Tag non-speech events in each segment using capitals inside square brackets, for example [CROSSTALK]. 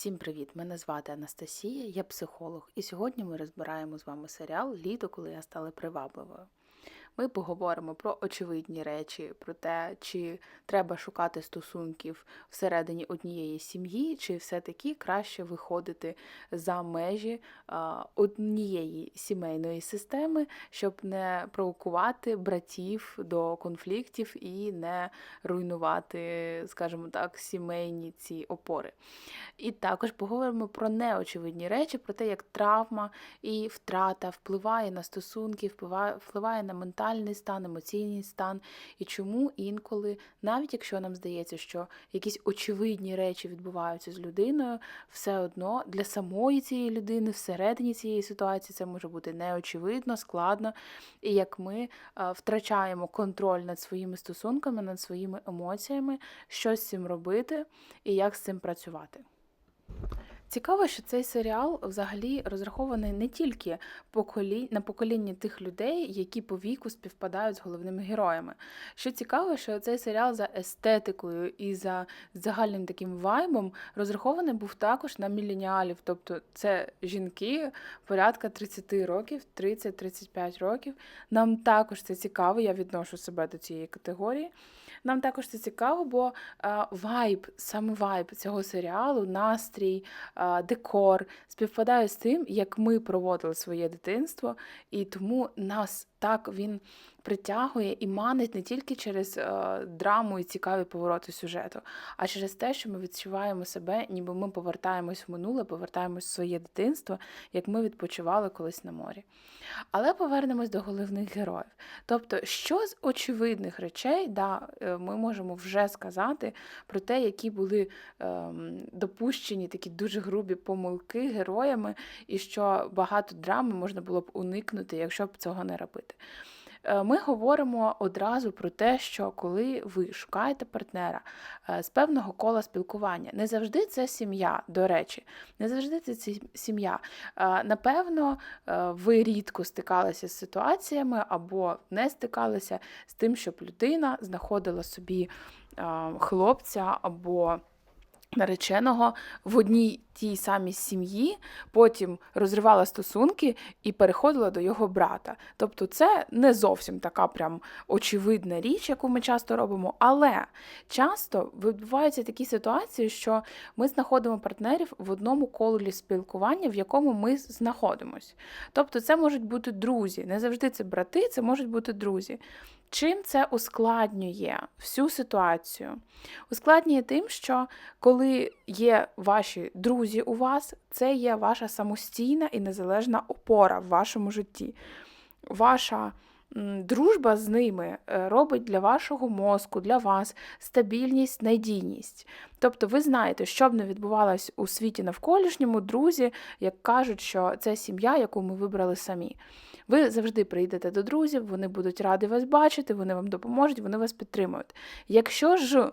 Всім привіт! Мене звати Анастасія, я психолог, і сьогодні ми розбираємо з вами серіал Літо, коли я стала привабливою. Ми поговоримо про очевидні речі, про те, чи треба шукати стосунків всередині однієї сім'ї, чи все-таки краще виходити за межі однієї сімейної системи, щоб не провокувати братів до конфліктів і не руйнувати, скажімо так, сімейні ці опори. І також поговоримо про неочевидні речі, про те, як травма і втрата впливає на стосунки, впливає, на ментальний стан, емоційний стан, і чому інколи, навіть якщо нам здається, що якісь очевидні речі відбуваються з людиною, все одно для самої цієї людини, всередині цієї ситуації, це може бути неочевидно, складно, і як ми е, втрачаємо контроль над своїми стосунками, над своїми емоціями, що з цим робити і як з цим працювати. Цікаво, що цей серіал взагалі розрахований не тільки поколі... на покоління тих людей, які по віку співпадають з головними героями. Що цікаво, що цей серіал за естетикою і за загальним таким вайбом розрахований був також на міленіалів, тобто це жінки порядка 30 років, 30-35 років. Нам також це цікаво, я відношу себе до цієї категорії. Нам також це цікаво, бо а, вайб, саме вайб цього серіалу, настрій, а, декор співпадає з тим, як ми проводили своє дитинство, і тому нас так він притягує і манить не тільки через е, драму і цікаві повороти сюжету, а через те, що ми відчуваємо себе, ніби ми повертаємось в минуле, повертаємось в своє дитинство, як ми відпочивали колись на морі. Але повернемось до головних героїв. Тобто, що з очевидних речей, да, е, ми можемо вже сказати про те, які були ем, допущені такі дуже грубі помилки героями, і що багато драми можна було б уникнути, якщо б цього не робити. Е, Ми говоримо одразу про те, що коли ви шукаєте партнера е, з певного кола спілкування, не завжди це сім'я, до речі, не завжди це сім'я. Е, Напевно, ви рідко стикалися з ситуаціями або не стикалися з тим, щоб людина знаходила собі хлопця або нареченого в одній тій самій сім'ї, потім розривала стосунки і переходила до його брата. Тобто це не зовсім така прям очевидна річ, яку ми часто робимо, але часто відбуваються такі ситуації, що ми знаходимо партнерів в одному колі спілкування, в якому ми знаходимось. Тобто це можуть бути друзі, не завжди це брати, це можуть бути друзі. Чим це ускладнює всю ситуацію? Ускладнює тим, що коли є ваші друзі у вас, це є ваша самостійна і незалежна опора в вашому житті. Ваша дружба з ними е, робить для вашого мозку, для вас стабільність, надійність. Тобто ви знаєте, що б не відбувалось у світі навколишньому, друзі, як кажуть, що це сім'я, яку ми вибрали самі. Ви завжди прийдете до друзів, вони будуть раді вас бачити, вони вам допоможуть, вони вас підтримують. Якщо ж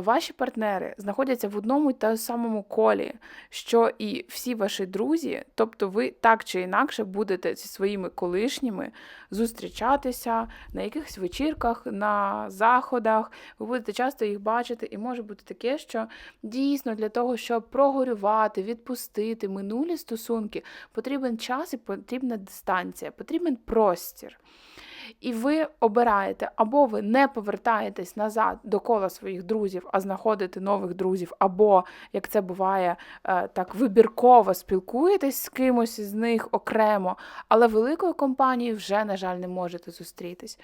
ваші партнери знаходяться в одному й та самому колі, що і всі ваші друзі, тобто ви так чи інакше будете зі своїми колишніми зустрічатися на якихось вечірках, на заходах, ви будете часто їх бачити, і може бути таке, що дійсно для того, щоб прогорювати, відпустити минулі стосунки, потрібен час і потрібна дистанція, потрібен простір. І ви обираєте, або ви не повертаєтесь назад до кола своїх друзів, а знаходите нових друзів, або, як це буває, е, так вибірково спілкуєтесь з кимось із них окремо, але великою компанією вже, на жаль, не можете зустрітись.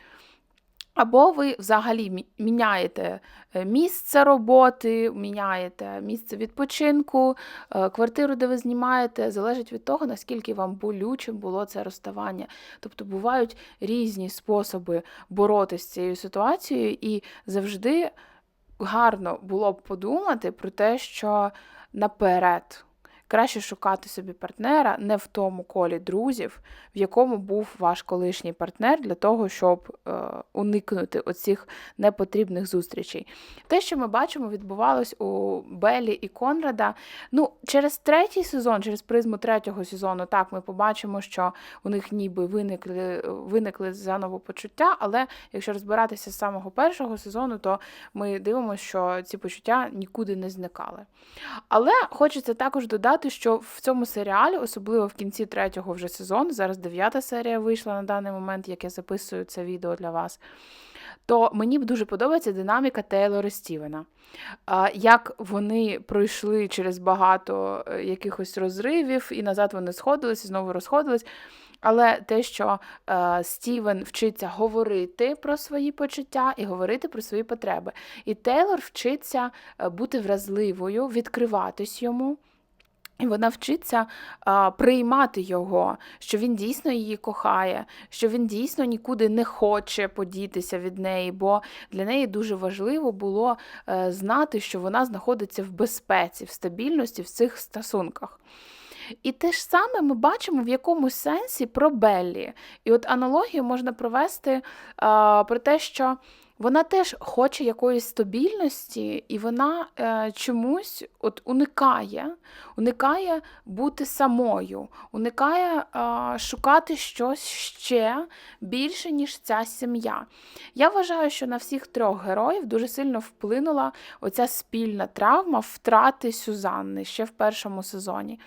Або ви взагалі міняєте е, місце роботи, міняєте місце відпочинку, е, квартиру, де ви знімаєте, залежить від того, наскільки вам болючим було це розставання. Тобто бувають різні способи боротися з цією ситуацією, і завжди гарно було б подумати про те, що наперед. Краще шукати собі партнера не в тому колі друзів, в якому був ваш колишній партнер, для того, щоб е, уникнути оцих непотрібних зустрічей. Те, що ми бачимо, відбувалось у Белі і Конрада. Ну, через третій сезон, через призму третього сезону, так ми побачимо, що у них ніби виникли виникли заново почуття, але якщо розбиратися з самого першого сезону, то ми дивимося, що ці почуття нікуди не зникали. Але хочеться також додати, що в цьому серіалі, особливо в кінці третього вже сезону, зараз дев'ята серія вийшла на даний момент, як я записую це відео для вас. То мені дуже подобається динаміка Тейлора Стівена. Як вони пройшли через багато е, якихось розривів, і назад вони сходились, і знову розходились. Але те, що е, Стівен вчиться говорити про свої почуття і говорити про свої потреби. І Тейлор вчиться е, бути вразливою, відкриватись йому. І вона вчиться а, приймати його, що він дійсно її кохає, що він дійсно нікуди не хоче подітися від неї, бо для неї дуже важливо було е, знати, що вона знаходиться в безпеці, в стабільності в цих стосунках. І те ж саме ми бачимо в якомусь сенсі про Беллі. І от аналогію можна провести а, про те, що вона теж хоче якоїсь стабільності, і вона е, чомусь от уникає, уникає бути самою, уникає е, шукати щось ще більше, ніж ця сім'я. Я вважаю, що на всіх трьох героїв дуже сильно вплинула оця спільна травма втрати Сюзанни ще в першому сезоні.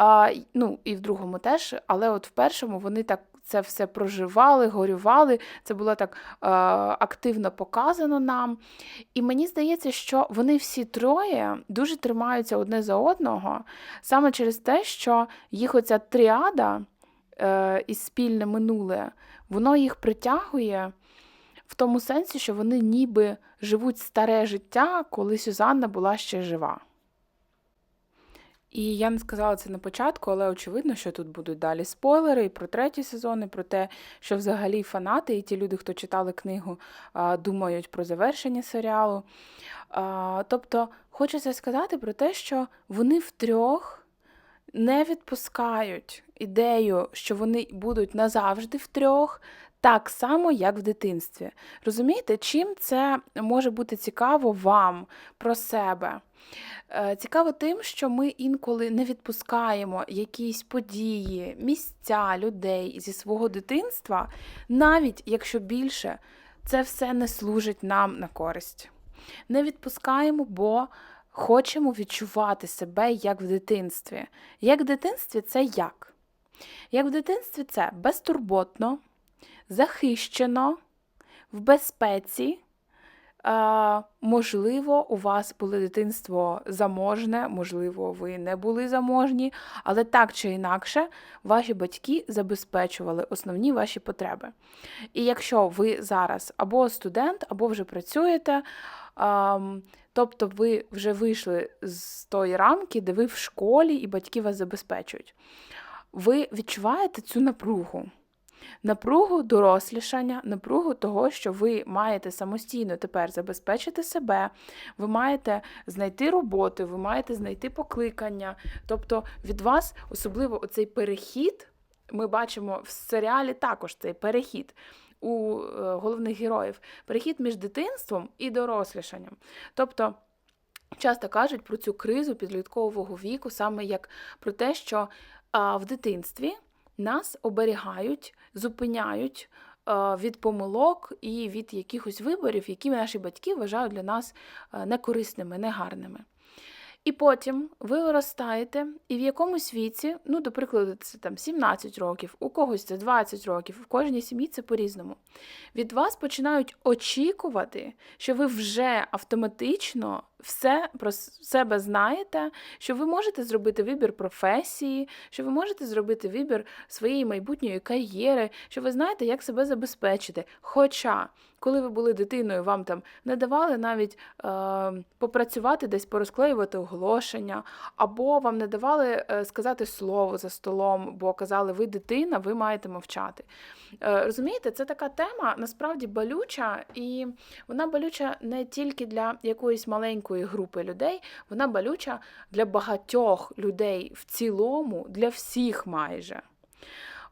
Е, ну, І в другому теж, але от в першому вони так це все проживали, горювали. Це було так е, активно показано нам. І мені здається, що вони всі троє дуже тримаються одне за одного, саме через те, що їх оця тріада е, і спільне минуле, воно їх притягує. В тому сенсі, що вони ніби живуть старе життя, коли Сюзанна була ще жива. І я не сказала це на початку, але очевидно, що тут будуть далі спойлери і про третій сезон, і про те, що взагалі фанати і ті люди, хто читали книгу, думають про завершення серіалу. Тобто, хочеться сказати про те, що вони втрьох не відпускають ідею, що вони будуть назавжди втрьох, так само, як в дитинстві. Розумієте, чим це може бути цікаво вам про себе? Е, цікаво тим, що ми інколи не відпускаємо якісь події, місця людей зі свого дитинства, навіть якщо більше це все не служить нам на користь. Не відпускаємо, бо хочемо відчувати себе як в дитинстві. Як в дитинстві це як? Як в дитинстві це безтурботно, захищено, в безпеці. Можливо, у вас було дитинство заможне, можливо, ви не були заможні, але так чи інакше, ваші батьки забезпечували основні ваші потреби. І якщо ви зараз або студент, або вже працюєте, тобто ви вже вийшли з тої рамки, де ви в школі і батьки вас забезпечують, ви відчуваєте цю напругу напругу дорослішання, напругу того, що ви маєте самостійно тепер забезпечити себе, ви маєте знайти роботу, ви маєте знайти покликання. Тобто від вас, особливо оцей перехід, ми бачимо в серіалі також цей перехід. У е, головних героїв перехід між дитинством і дорослішанням. Тобто часто кажуть про цю кризу підліткового віку, саме як про те, що в дитинстві нас оберігають, зупиняють від помилок і від якихось виборів, які наші батьки вважають для нас некорисними, негарними. І потім ви виростаєте, і в якомусь віці, ну, до прикладу, це там 17 років, у когось це 20 років, в кожній сім'ї це по-різному. Від вас починають очікувати, що ви вже автоматично все про себе знаєте, що ви можете зробити вибір професії, що ви можете зробити вибір своєї майбутньої кар'єри, що ви знаєте, як себе забезпечити. Хоча, коли ви були дитиною, вам там не давали навіть е, попрацювати десь порозклеювати оголошення, або вам не давали е, сказати слово за столом, бо казали, ви дитина, ви маєте мовчати. Е, розумієте, це така тема насправді болюча, і вона болюча не тільки для якоїсь маленької маленької групи людей, вона болюча для багатьох людей в цілому, для всіх майже.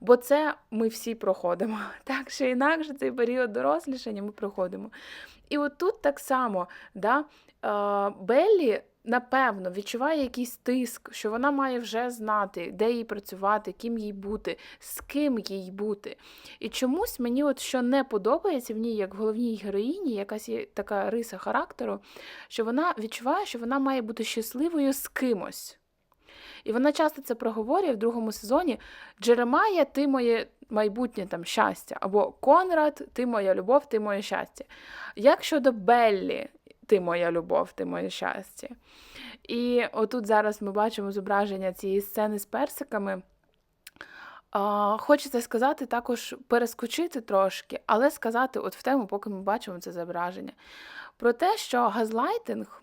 Бо це ми всі проходимо. [LAUGHS] Так чи інакше цей період дорослішання ми проходимо. І от тут так само да, Беллі напевно, відчуває якийсь тиск, що вона має вже знати, де їй працювати, ким їй бути, з ким їй бути. І чомусь мені, от що не подобається в ній, як в головній героїні, якась є така риса характеру, що вона відчуває, що вона має бути щасливою з кимось. І вона часто це проговорює в другому сезоні: Джеремая, ти моє майбутнє там щастя, або Конрад, ти моя любов, ти моє щастя. Як щодо Беллі, ти моя любов, ти моє щастя. І отут зараз ми бачимо зображення цієї сцени з персиками. Хочеться сказати, також перескочити трошки, але сказати от в тему, поки ми бачимо це зображення, про те, що газлайтинг.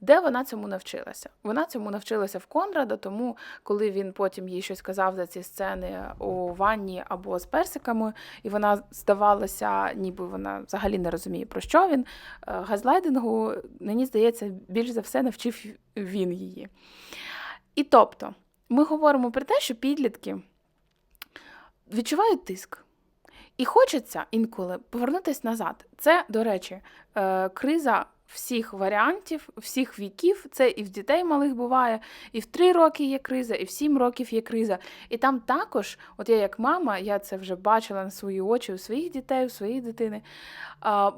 Де вона цьому навчилася? Вона цьому навчилася в Конрада, тому коли він потім їй щось казав за ці сцени у ванні або з персиками, і вона здавалася, ніби вона взагалі не розуміє, про що він. Е, газлайдингу, мені здається, більш за все навчив він її. І тобто, ми говоримо про те, що підлітки відчувають тиск. І хочеться інколи повернутися назад. Це, до речі, е, криза всіх варіантів, всіх віків. Це і в дітей малих буває, і в 3 роки є криза, і в 7 років є криза. І там також, от я як мама, я це вже бачила на свої очі у своїх дітей, у своїй дитини,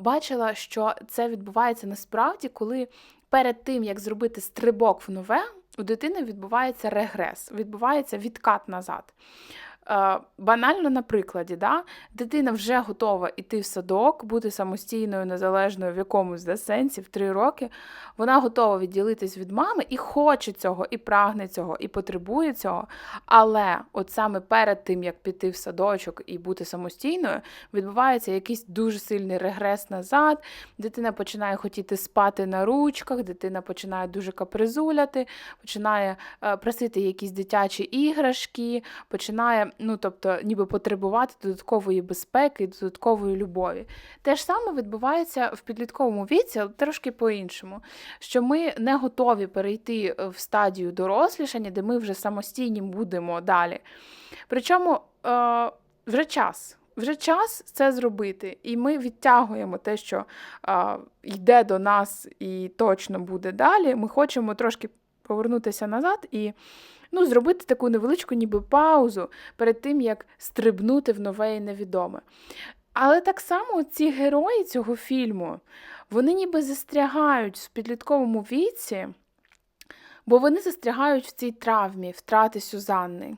бачила, що це відбувається насправді, коли перед тим, як зробити стрибок в нове, у дитини відбувається регрес, відбувається відкат назад. Е, банально на прикладі, да? дитина вже готова йти в садок, бути самостійною, незалежною в якомусь да, сенсі в три роки. Вона готова відділитись від мами і хоче цього, і прагне цього, і потребує цього. Але от саме перед тим, як піти в садочок і бути самостійною, відбувається якийсь дуже сильний регрес назад. Дитина починає хотіти спати на ручках, дитина починає дуже капризуляти, починає е, просити якісь дитячі іграшки, починає ну тобто, ніби потребувати додаткової безпеки, додаткової любові. Те ж саме відбувається в підлітковому віці, але трошки по-іншому, що ми не готові перейти в стадію дорослішання, де ми вже самостійні будемо далі. Причому е, вже час. Вже час це зробити, і ми відтягуємо те, що а, йде до нас і точно буде далі. Ми хочемо трошки повернутися назад і ну, зробити таку невеличку ніби паузу перед тим, як стрибнути в нове і невідоме. Але так само ці герої цього фільму, вони ніби застрягають в підлітковому віці, бо вони застрягають в цій травмі, втрати Сюзанни.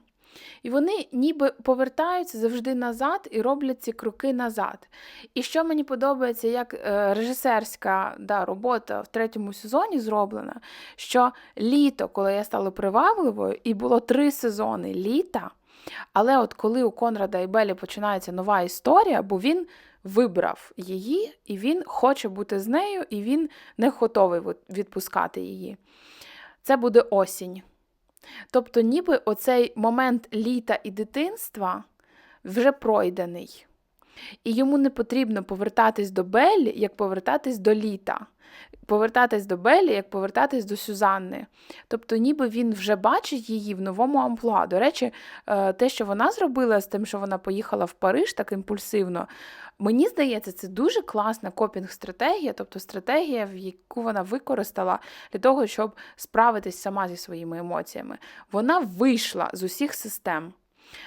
І вони ніби повертаються завжди назад і роблять ці кроки назад. І що мені подобається, як е, режисерська да, робота в третьому сезоні зроблена, що літо, коли я стала привабливою, і було три сезони літа. Але от коли у Конрада і Белі починається нова історія, бо він вибрав її, і він хоче бути з нею, і він не готовий відпускати її. Це буде осінь. Тобто, ніби оцей момент літа і дитинства вже пройдений. І йому не потрібно повертатись до Беллі, як повертатись до літа. Повертатись до Беллі, як повертатись до Сюзанни. Тобто, ніби він вже бачить її в новому амплуа. До речі, е, те, що вона зробила з тим, що вона поїхала в Париж так імпульсивно, Мені здається, це дуже класна копінг-стратегія, тобто стратегія, в яку вона використала для того, щоб справитись сама зі своїми емоціями. Вона вийшла з усіх систем.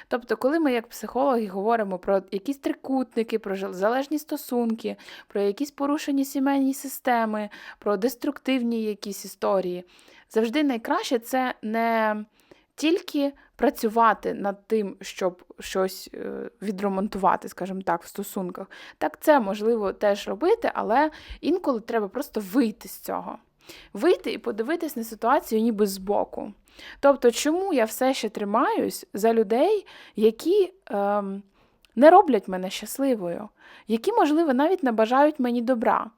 Тобто, коли ми, як психологи, говоримо про якісь трикутники, про залежні стосунки, про якісь порушені сімейні системи, про деструктивні якісь історії, завжди найкраще це не тільки працювати над тим, щоб щось е, відремонтувати, скажімо так, в стосунках. Так, це можливо теж робити, але інколи треба просто вийти з цього. Вийти і подивитись на ситуацію ніби збоку. Тобто, чому я все ще тримаюсь за людей, які ем, не роблять мене щасливою, які, можливо, навіть не бажають мені добра.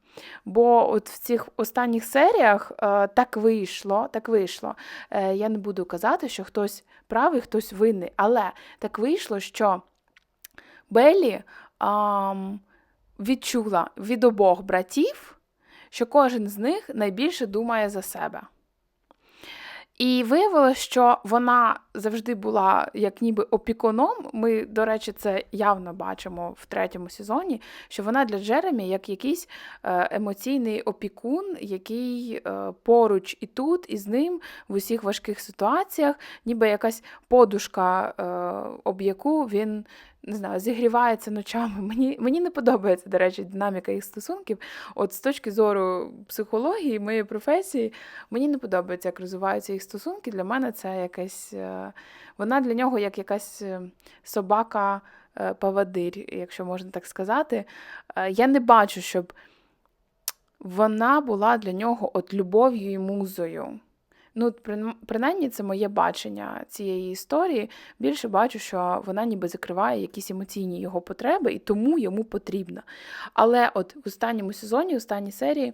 Бо от в цих останніх серіях е, так вийшло, так вийшло. Е, я не буду казати, що хтось правий, хтось винний, але так вийшло, що Беллі е, відчула від обох братів, що кожен з них найбільше думає за себе. І виявилося, що вона завжди була як ніби опікуном. Ми, до речі, це явно бачимо в третьому сезоні, що вона для Джеремі як якийсь е, емоційний опікун, який е, поруч і тут, і з ним в усіх важких ситуаціях, ніби якась подушка, е, об яку він не знаю, зігрівається ночами. Мені мені не подобається, до речі, динаміка їх стосунків. От з точки зору психології, моєї професії, мені не подобається, як розвиваються їх стосунки. Для мене це якась. Е, вона для нього як якась е, собака. Е, Павадир, якщо можна так сказати. Я не бачу, щоб вона була для нього от любов'ю і музою. Ну, принаймні, це моє бачення цієї історії. Більше бачу, що вона ніби закриває якісь емоційні його потреби, і тому йому потрібна. Але от в останньому сезоні, в останній серії,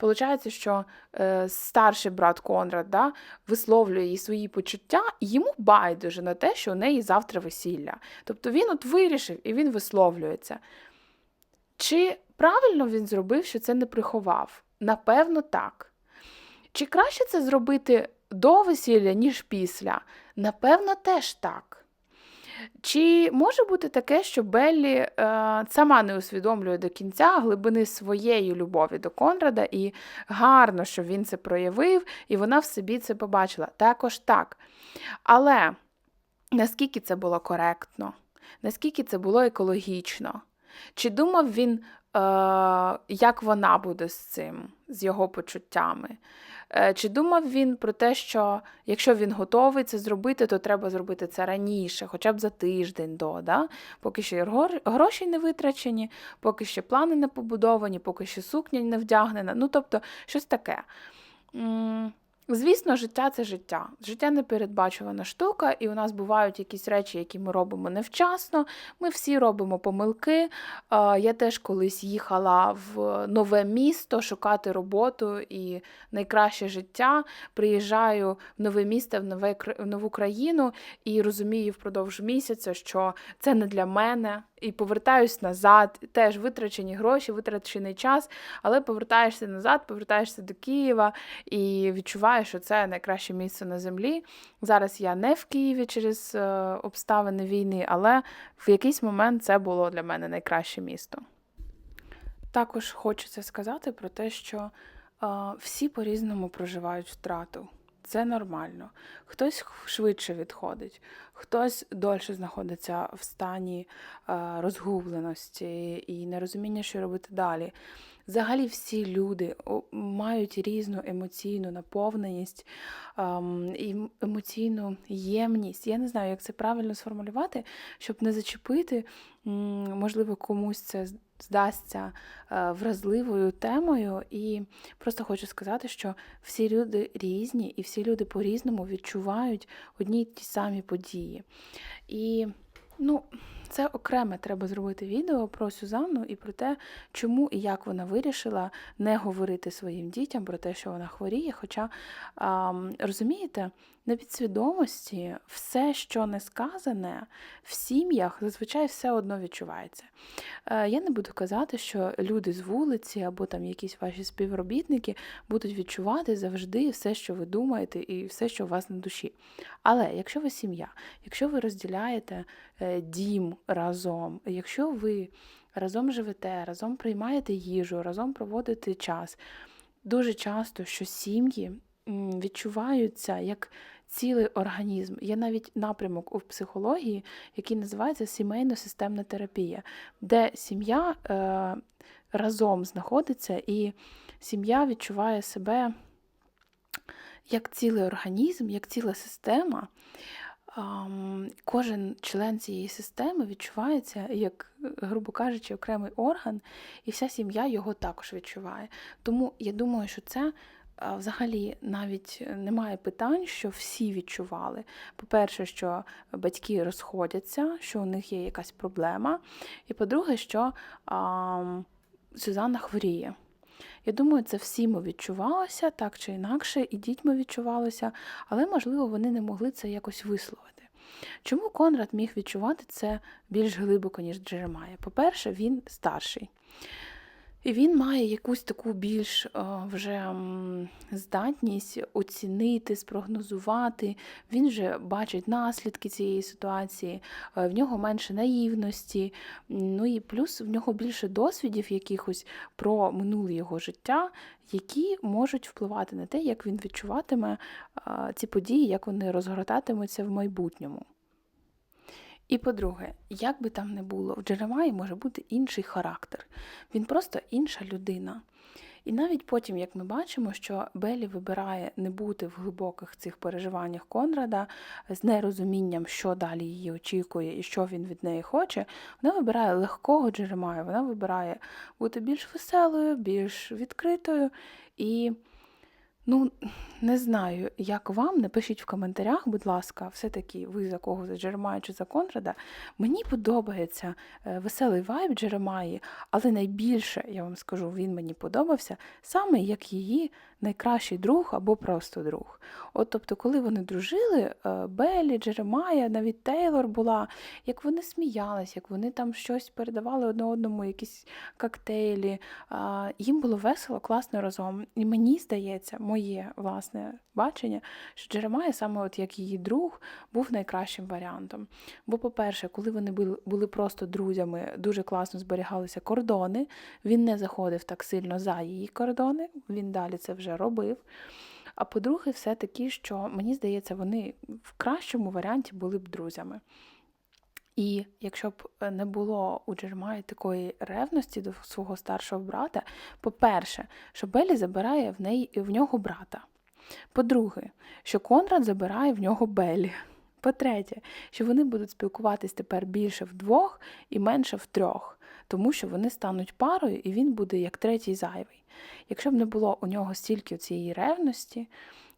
виходить, що е, старший брат Конрад да, висловлює їй свої почуття, і йому байдуже на те, що у неї завтра весілля. Тобто він от вирішив і він висловлюється. Чи правильно він зробив, що це не приховав? Напевно, так. Чи краще це зробити до весілля, ніж після? Напевно, теж так. Чи може бути таке, що Беллі е, сама не усвідомлює до кінця глибини своєї любові до Конрада, і гарно, що він це проявив, і вона в собі це побачила? Також так. Але наскільки це було коректно, наскільки це було екологічно? Чи думав він, е, як вона буде з цим, з його почуттями? Е, чи думав він про те, що якщо він готовий це зробити, то треба зробити це раніше, хоча б за тиждень до, да? поки що гроші не витрачені, поки ще плани не побудовані, поки що сукня не вдягнена. Ну, тобто, щось таке. Звісно, життя це життя. Життя непередбачувана штука, і у нас бувають якісь речі, які ми робимо невчасно. Ми всі робимо помилки. Я теж колись їхала в нове місто шукати роботу і найкраще життя. Приїжджаю в нове місто, в нове в нову країну і розумію впродовж місяця, що це не для мене і повертаюсь назад, теж витрачені гроші, витрачений час, але повертаєшся назад, повертаєшся до Києва і відчуваєш, що це найкраще місце на землі. Зараз я не в Києві через е, обставини війни, але в якийсь момент це було для мене найкраще місто. Також хочеться сказати про те, що е, всі по-різному проживають втрату. Це нормально. Хтось швидше відходить, хтось дольше знаходиться в стані е, розгубленості і нерозуміння, що робити далі. Взагалі, всі люди мають різну емоційну наповненість ем, і емоційну ємність. Я не знаю, як це правильно сформулювати, щоб не зачепити, можливо, комусь це здасться е, вразливою темою. І просто хочу сказати, що всі люди різні, і всі люди по-різному відчувають одні й ті самі події. І, ну, це окреме треба зробити відео про Сюзанну і про те, чому і як вона вирішила не говорити своїм дітям про те, що вона хворіє. Хоча, розумієте, на підсвідомості все, що не сказане, в сім'ях зазвичай все одно відчувається. Е, я не буду казати, що люди з вулиці або там якісь ваші співробітники будуть відчувати завжди все, що ви думаєте, і все, що у вас на душі. Але якщо ви сім'я, якщо ви розділяєте е, дім разом, якщо ви разом живете, разом приймаєте їжу, разом проводите час, дуже часто що сім'ї відчуваються як цілий організм. Є навіть напрямок у психології, який називається сімейно-системна терапія, де сім'я е, разом знаходиться, і сім'я відчуває себе як цілий організм, як ціла система. Кожен член цієї системи відчувається, як, грубо кажучи, окремий орган, і вся сім'я його також відчуває. Тому я думаю, що це взагалі навіть немає питань, що всі відчували. По-перше, що батьки розходяться, що у них є якась проблема. І по-друге, що а, Сюзанна хворіє. Я думаю, це всім відчувалося так чи інакше, і дітьми відчувалося, але, можливо, вони не могли це якось висловити. Чому Конрад міг відчувати це більш глибоко, ніж Джеремая? По-перше, він старший. Він має якусь таку більш е, вже здатність оцінити, спрогнозувати. Він вже бачить наслідки цієї ситуації, е, в нього менше наївності, ну і плюс в нього більше досвідів якихось про минуле його життя, які можуть впливати на те, як він відчуватиме е, ці події, як вони розгортатимуться в майбутньому. І по-друге, як би там не було, в Джеремаї може бути інший характер. Він просто інша людина. І навіть потім, як ми бачимо, що Белі вибирає не бути в глибоких цих переживаннях Конрада з нерозумінням, що далі її очікує і що він від неї хоче, вона вибирає легкого Джеремая, вона вибирає бути більш веселою, більш відкритою і. Ну, не знаю, як вам. Напишіть в коментарях, будь ласка, все-таки ви за кого за Джеремая чи за Конрада. Мені подобається е, веселий вайб Джеремаї, але найбільше, я вам скажу, він мені подобався саме як її найкращий друг або просто друг. От тобто, коли вони дружили, е, Беллі, Джеремая, навіть Тейлор була, як вони сміялись, як вони там щось передавали одне одному, якісь коктейлі. Їм було весело, класно разом. І мені здається, моє власне бачення, що Джеремая, саме от як її друг, був найкращим варіантом. Бо, по-перше, коли вони були просто друзями, дуже класно зберігалися кордони. Він не заходив так сильно за її кордони, він далі це вже робив. А по-друге, все таки, що мені здається, вони в кращому варіанті були б друзями. І якщо б е, не було у Джермаї такої ревності до свого старшого брата, по-перше, що Белі забирає в неї в нього брата. По-друге, що Конрад забирає в нього Белі. По-третє, що вони будуть спілкуватись тепер більше вдвох і менше в трьох, тому що вони стануть парою, і він буде як третій зайвий. Якщо б не було у нього стільки цієї ревності,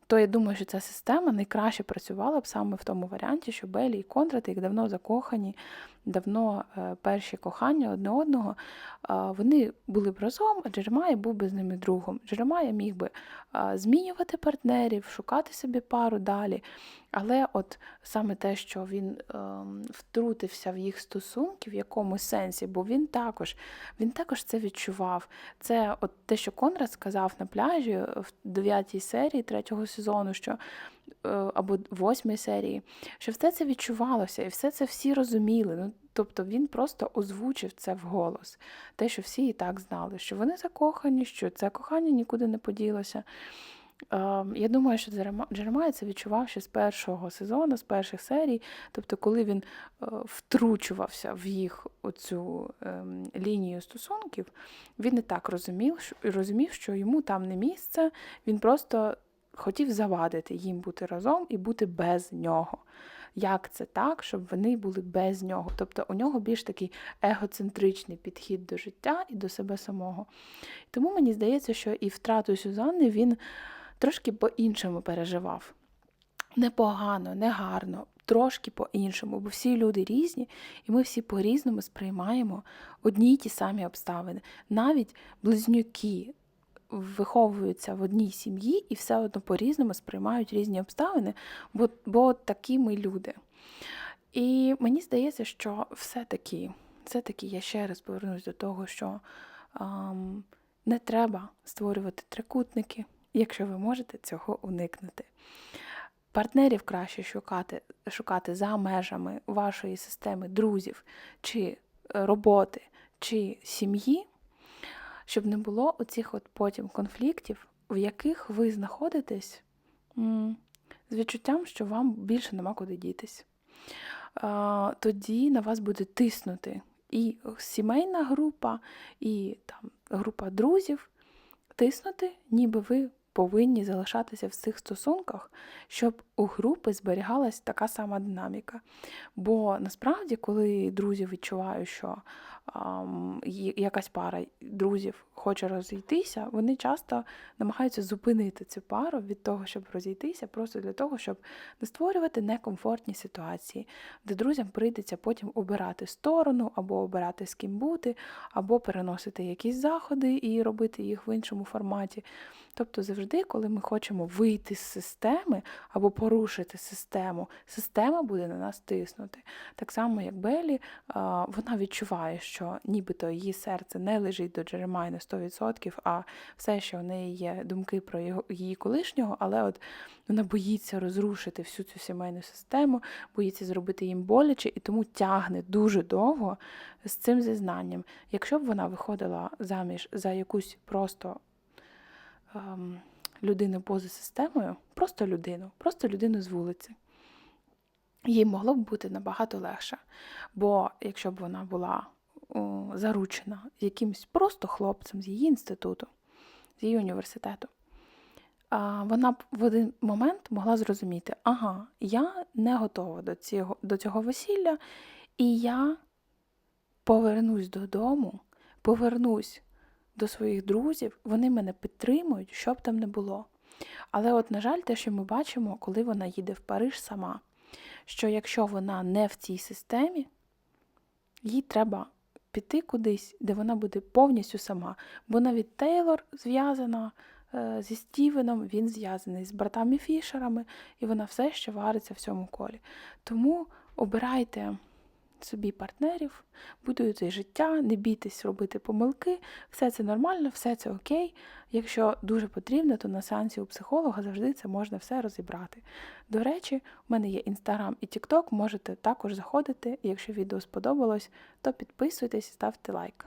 то я думаю, що ця система найкраще працювала б саме в тому варіанті, що Белі і Кондрат, як давно закохані, давно е, перші кохання одне одного, вони були б разом, а Джеремая був би з ними другом. Джеремая міг би змінювати партнерів, шукати собі пару далі. Але от саме те, що він е, втрутився в їх стосунки, в якому сенсі, бо він також він також це відчував. Це от те, що Конрад сказав на пляжі в дев'ятій серії третього сезону, що або восьмій серії, що все це відчувалося, і все це всі розуміли. Ну, Тобто він просто озвучив це вголос, те, що всі і так знали, що вони закохані, що це кохання нікуди не поділося. Ем, я думаю, що Джеремай це відчував ще з першого сезону, з перших серій. Тобто, коли він е, втручувався в їх оцю ем, лінію стосунків, він не так розумів, розумів, що йому там не місце, він просто хотів завадити їм бути разом і бути без нього. Як це так, щоб вони були без нього? Тобто у нього більш такий егоцентричний підхід до життя і до себе самого. Тому мені здається, що і втрату Сюзанни він трошки по-іншому переживав. Непогано, негарно, трошки по-іншому, бо всі люди різні, і ми всі по-різному сприймаємо одні й ті самі обставини. Навіть близнюки виховуються в одній сім'ї і все одно по-різному сприймають різні обставини, бо, бо такі ми люди. І мені здається, що все-таки, все-таки я ще раз повернусь до того, що ем, не треба створювати трикутники якщо ви можете цього уникнути. Партнерів краще шукати, шукати за межами вашої системи друзів чи е, роботи, чи сім'ї, щоб не було оцих от потім конфліктів, в яких ви знаходитесь з відчуттям, що вам більше нема куди дітись. Тоді на вас буде тиснути і сімейна група, і там група друзів, тиснути, ніби ви повинні залишатися в цих стосунках, щоб у групи зберігалась така сама динаміка. Бо насправді, коли друзі відчувають, що якась пара друзів хоче розійтися, вони часто намагаються зупинити цю пару від того, щоб розійтися, просто для того, щоб не створювати некомфортні ситуації, де друзям прийдеться потім обирати сторону, або обирати з ким бути, або переносити якісь заходи і робити їх в іншому форматі. Тобто, завжди, коли ми хочемо вийти з системи або порушити систему, система буде на нас тиснути. Так само, як Белі, вона відчуває, що нібито її серце не лежить до Джеремай на 100%, а все, що в неї є думки про її колишнього, але от вона боїться розрушити всю цю сімейну систему, боїться зробити їм боляче і тому тягне дуже довго з цим зізнанням. Якщо б вона виходила заміж за якусь просто ем, людину поза системою, просто людину, просто людину з вулиці, їй могло б бути набагато легше. Бо якщо б вона була заручена якимось просто хлопцем з її інституту, з її університету, а, вона в один момент могла зрозуміти, ага, я не готова до цього, до цього весілля, і я повернусь додому, повернусь до своїх друзів, вони мене підтримують, що б там не було. Але, от, на жаль, те, що ми бачимо, коли вона їде в Париж сама, що якщо вона не в цій системі, їй треба піти кудись, де вона буде повністю сама. Бо навіть Тейлор зв'язана е, зі Стівеном, він зв'язаний з братами Фішерами, і вона все ще вариться в цьому колі. Тому обирайте собі партнерів, будуйте життя, не бійтесь робити помилки, все це нормально, все це окей. Якщо дуже потрібно, то на сеансі у психолога завжди це можна все розібрати. До речі, у мене є інстаграм і тікток, можете також заходити. Якщо відео сподобалось, то підписуйтесь, ставте лайк.